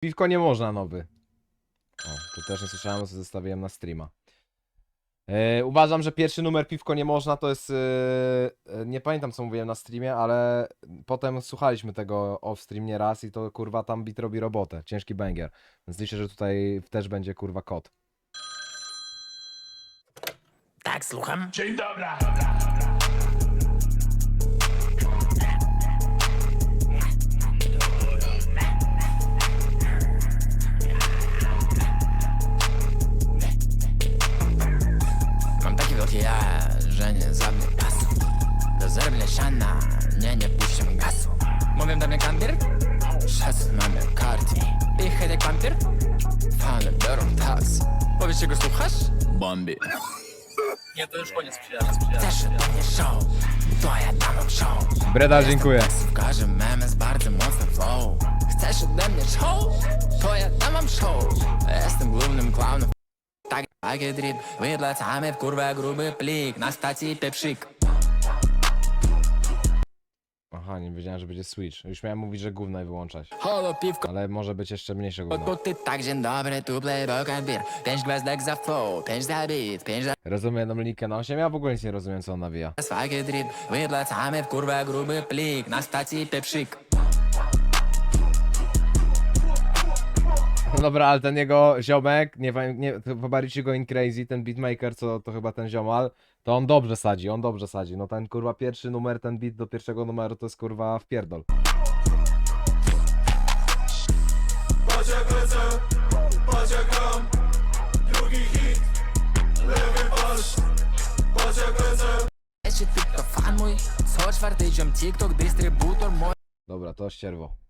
Piwko nie można nowy. O, to też nie słyszałem, co zostawiłem na streama. E, uważam, że pierwszy numer Piwko nie można to jest. e, e, nie pamiętam co mówiłem na streamie, ale potem słuchaliśmy tego off stream nie raz i to kurwa tam bit robi robotę. Ciężki banger. Więc liczę, że tutaj też będzie kurwa kod. Tak, słucham. Dzień dobry. Mam ja, że nie zabnę pasu Do zerbnia siana, nie, nie puszczę gasu Mówię do mnie kandier? Szacun mamy karty I hejtek pampir? Fany biorą tax Powiesz czego słuchasz? Bomby Nie, to już koniec przyjaźni. Chcesz do mnie show? To ja dam wam show Breda, dziękuję. W każdym meme jest bardzo mocny flow Chcesz ode mnie show? To ja dam wam show Jestem głównym clownem takie drip w kurwa gruby plik Na stacji pieprzyk Aha, nie wiedziałem, że będzie switch. Już miałem mówić, że gówno i wyłączać. Holo piwko Ale może być jeszcze mniejsze gówno. Bo ty tak dzień dobry, tu beer Pięć gwiazdek za flow, pięć za beat, pięć za Rozumiem jedną linkę na 8, ja w ogóle nic nie rozumiem, co on nawija. swagi drip Wypłacamy w kurwa gruby plik Na stacji pieprzyk dobra, ale ten jego ziomek, nie wiem, nie, pobaricie go in crazy, ten beatmaker, co to chyba ten ziomal, to on dobrze sadzi, on dobrze sadzi. No ten kurwa pierwszy numer, ten beat do pierwszego numeru to jest kurwa wpierdol. Dobra, to ścierwo.